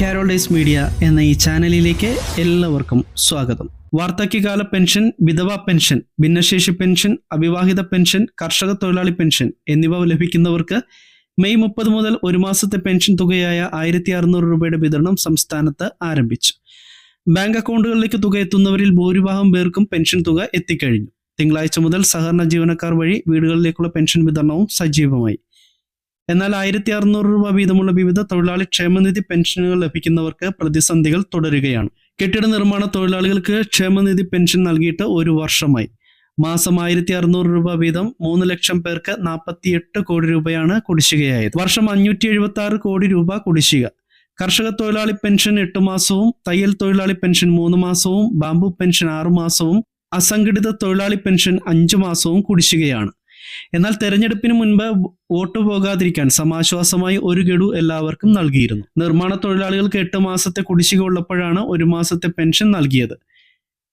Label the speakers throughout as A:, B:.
A: കാരോളൈസ് media എന്ന ഈ ചാനലിലേക്ക് എല്ലാവർക്കും സ്വാഗതം. വാർദ്ധക്യകാല പെൻഷൻ വിധവാ പെൻഷൻ ഭിന്നശേഷി പെൻഷൻ അവിവാഹിത പെൻഷൻ കർഷക തൊഴിലാളി പെൻഷൻ എന്നിവ ലഭിക്കുന്നവർക്ക് മെയ് മുപ്പത് മുതൽ ഒരു മാസത്തെ പെൻഷൻ തുകയായ ആയിരത്തി അറുന്നൂറ് രൂപയുടെ വിതരണം സംസ്ഥാനത്ത് ആരംഭിച്ചു. ബാങ്ക് അക്കൗണ്ടുകളിലേക്ക് തുക എത്തുന്നവരിൽ ഭൂരിഭാഗം പേർക്കും പെൻഷൻ തുക എത്തിക്കഴിഞ്ഞു. തിങ്കളാഴ്ച മുതൽ സഹകരണ ജീവനക്കാർ വഴി വീടുകളിലേക്കുള്ള പെൻഷൻ വിതരണവും സജീവമായി. എന്നാൽ ആയിരത്തി അറുന്നൂറ് രൂപ വീതമുള്ള വിവിധ തൊഴിലാളി ക്ഷേമനിധി പെൻഷനുകൾ ലഭിക്കുന്നവർക്ക് പ്രതിസന്ധികൾ തുടരുകയാണ്. കെട്ടിട നിർമ്മാണ തൊഴിലാളികൾക്ക് ക്ഷേമനിധി പെൻഷൻ നൽകിയിട്ട് ഒരു വർഷമായി. മാസം ആയിരത്തി അറുന്നൂറ് രൂപ വീതം മൂന്ന് ലക്ഷം പേർക്ക് നാൽപ്പത്തിയെട്ട് കോടി രൂപയാണ് കുടിശ്ശികയായത്. വർഷം അഞ്ഞൂറ്റി എഴുപത്തി ആറ് കോടി രൂപ കുടിശ്ശിക. കർഷക തൊഴിലാളി പെൻഷൻ എട്ട് മാസവും തയ്യൽ തൊഴിലാളി പെൻഷൻ മൂന്ന് മാസവും ബാംബു പെൻഷൻ ആറു മാസവും അസംഘടിത തൊഴിലാളി പെൻഷൻ അഞ്ചു മാസവും കുടിശ്ശികയാണ്. എന്നാൽ തെരഞ്ഞെടുപ്പിന് മുൻപ് വോട്ട് പോകാതിരിക്കാൻ സമാശ്വാസമായി ഒരു ഗഡു എല്ലാവർക്കും നൽകിയിരുന്നു. നിർമ്മാണ തൊഴിലാളികൾക്ക് എട്ട് മാസത്തെ കുടിശ്ശിക ഉള്ളപ്പോഴാണ് ഒരു മാസത്തെ പെൻഷൻ നൽകിയത്.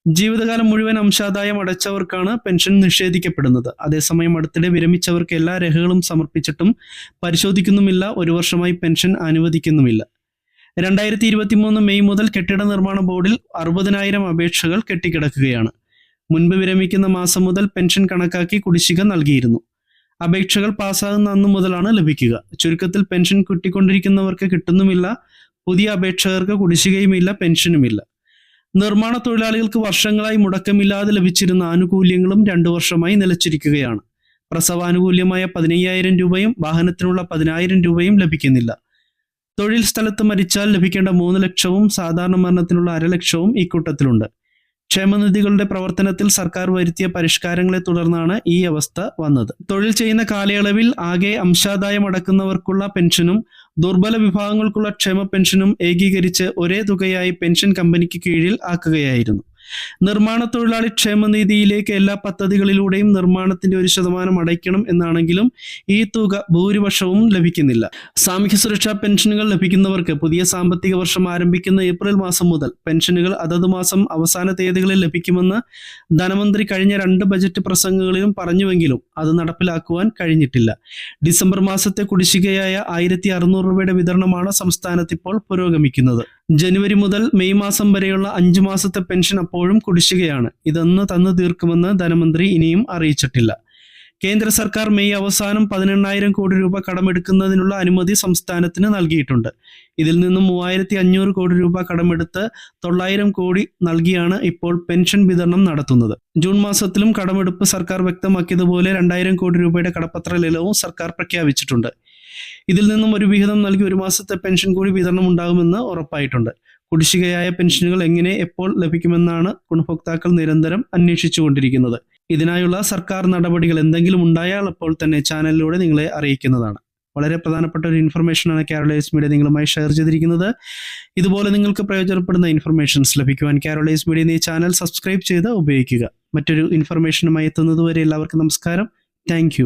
A: ജീവിതകാലം മുഴുവൻ അംശാദായം അടച്ചവർക്കാണ് പെൻഷൻ നിഷേധിക്കപ്പെടുന്നത്. അതേസമയം അടുത്തിടെ വിരമിച്ചവർക്ക് എല്ലാ രേഖകളും സമർപ്പിച്ചിട്ടും പരിശോധിക്കുന്നുമില്ല ഒരു വർഷമായി പെൻഷൻ അനുവദിക്കുന്നുമില്ല. രണ്ടായിരത്തി ഇരുപത്തി മൂന്ന് മെയ് മുതൽ കെട്ടിട നിർമ്മാണ ബോർഡിൽ അറുപതിനായിരം അപേക്ഷകൾ കെട്ടിക്കിടക്കുകയാണ്. മുൻപ് വിരമിക്കുന്ന മാസം മുതൽ പെൻഷൻ കണക്കാക്കി കുടിശ്ശിക നൽകിയിരുന്നു. അപേക്ഷകൾ പാസ്സാകുന്ന അന്ന് മുതലാണ് ലഭിക്കുക. ചുരുക്കത്തിൽ പെൻഷൻ കിട്ടിക്കൊണ്ടിരിക്കുന്നവർക്ക് കിട്ടുന്നുമില്ല പുതിയ അപേക്ഷകർക്ക് കുടിശ്ശികയുമില്ല പെൻഷനുമില്ല. നിർമ്മാണ തൊഴിലാളികൾക്ക് വർഷങ്ങളായി മുടക്കമില്ലാതെ ലഭിച്ചിരുന്ന ആനുകൂല്യങ്ങളും രണ്ടു വർഷമായി നിലച്ചിരിക്കുകയാണ്. പ്രസവാനുകൂല്യമായ പതിനയ്യായിരം രൂപയും വാഹനത്തിനുള്ള പതിനായിരം രൂപയും ലഭിക്കുന്നില്ല. തൊഴിൽ സ്ഥലത്ത് മരിച്ചാൽ ലഭിക്കേണ്ട മൂന്ന് ലക്ഷവും സാധാരണ മരണത്തിനുള്ള അരലക്ഷവും ഇക്കൂട്ടത്തിലുണ്ട് ക്ഷേമനിധികളുടെ പ്രവർത്തനത്തിൽ സർക്കാർ വരുത്തിയ പരിഷ്കാരങ്ങളെ തുടർന്നാണ് ഈ അവസ്ഥ വന്നത്. തൊഴിൽ ചെയ്യുന്ന കാലയളവിൽ ആകെ അംശാദായം അടക്കുന്നവർക്കുള്ള പെൻഷനും ദുർബല വിഭാഗങ്ങൾക്കുള്ള ക്ഷേമ പെൻഷനും ഏകീകരിച്ച് ഒരേ തുകയായി പെൻഷൻ കമ്പനിക്ക് കീഴിൽ ആക്കുകയായിരുന്നു. നിർമ്മാണ തൊഴിലാളി ക്ഷേമനിധിയിലേക്ക് എല്ലാ പദ്ധതികളിലൂടെയും നിർമ്മാണത്തിന്റെ ഒരു ശതമാനം അടയ്ക്കണം എന്നാണെങ്കിലും ഈ തുക ഭൂരിപക്ഷവും ലഭിക്കുന്നില്ല. സാമൂഹ്യ സുരക്ഷാ പെൻഷനുകൾ ലഭിക്കുന്നവർക്ക് പുതിയ സാമ്പത്തിക വർഷം ആരംഭിക്കുന്ന ഏപ്രിൽ മാസം മുതൽ പെൻഷനുകൾ അതത് മാസം അവസാന തീയതികളിൽ ലഭിക്കുമെന്ന് ധനമന്ത്രി കഴിഞ്ഞ രണ്ട് ബജറ്റ് പ്രസംഗങ്ങളിലും പറഞ്ഞുവെങ്കിലും അത് നടപ്പിലാക്കുവാൻ കഴിഞ്ഞിട്ടില്ല. ഡിസംബർ മാസത്തെ കുടിശ്ശികയായ ആയിരത്തി രൂപയുടെ വിതരണമാണ് സംസ്ഥാനത്ത് ഇപ്പോൾ പുരോഗമിക്കുന്നത്. ജനുവരി മുതൽ മെയ് മാസം വരെയുള്ള അഞ്ചു മാസത്തെ പെൻഷൻ അപ്പോഴും കുടിശ്ശികയാണ്. ഇതെന്ന് തന്നു തീർക്കുമെന്ന് ധനമന്ത്രി ഇനിയും അറിയിച്ചിട്ടില്ല. കേന്ദ്ര സർക്കാർ മെയ് അവസാനം പതിനെണ്ണായിരം കോടി രൂപ കടമെടുക്കുന്നതിനുള്ള അനുമതി സംസ്ഥാനത്തിന് നൽകിയിട്ടുണ്ട്. ഇതിൽ നിന്നും മൂവായിരത്തി അഞ്ഞൂറ് കോടി രൂപ കടമെടുത്ത് തൊള്ളായിരം കോടി നൽകിയാണ് ഇപ്പോൾ പെൻഷൻ വിതരണം നടത്തുന്നത്. ജൂൺ മാസത്തിലും കടമെടുപ്പ് സർക്കാർ വ്യക്തമാക്കിയതുപോലെ രണ്ടായിരം കോടി രൂപയുടെ കടപ്പത്ര ലേലവും സർക്കാർ പ്രഖ്യാപിച്ചിട്ടുണ്ട്. ഇതിൽ നിന്നും ഒരു വിഹിതം നൽകി ഒരു മാസത്തെ പെൻഷൻ കൂടി വിതരണം ഉണ്ടാകുമെന്ന് ഉറപ്പായിട്ടുണ്ട്. കുടിശ്ശികയായ പെൻഷനുകൾ എങ്ങനെ എപ്പോൾ ലഭിക്കുമെന്നാണ് ഗുണഭോക്താക്കൾ നിരന്തരം അന്വേഷിച്ചുകൊണ്ടിരിക്കുന്നത്. ഇതിനായുള്ള സർക്കാർ നടപടികൾ എന്തെങ്കിലും ഉണ്ടായാൽ അപ്പോൾ തന്നെ ചാനലിലൂടെ നിങ്ങളെ അറിയിക്കുന്നതാണ്. വളരെ പ്രധാനപ്പെട്ട ഒരു ഇൻഫർമേഷനാണ് കാരോളൈസ് മീഡിയ നിങ്ങളുമായി ഷെയർ ചെയ്തിരിക്കുന്നത്. ഇതുപോലെ നിങ്ങൾക്ക് പ്രയോജനപ്പെടുന്ന ഇൻഫർമേഷൻസ് ലഭിക്കുവാൻ കാരോളൈസ് മീഡിയ എന്ന ചാനൽ സബ്സ്ക്രൈബ് ചെയ്ത് ഉപയോഗിക്കുക. മറ്റൊരു ഇൻഫർമേഷനുമായി എത്തുന്നതുവരെ എല്ലാവർക്കും നമസ്കാരം. താങ്ക്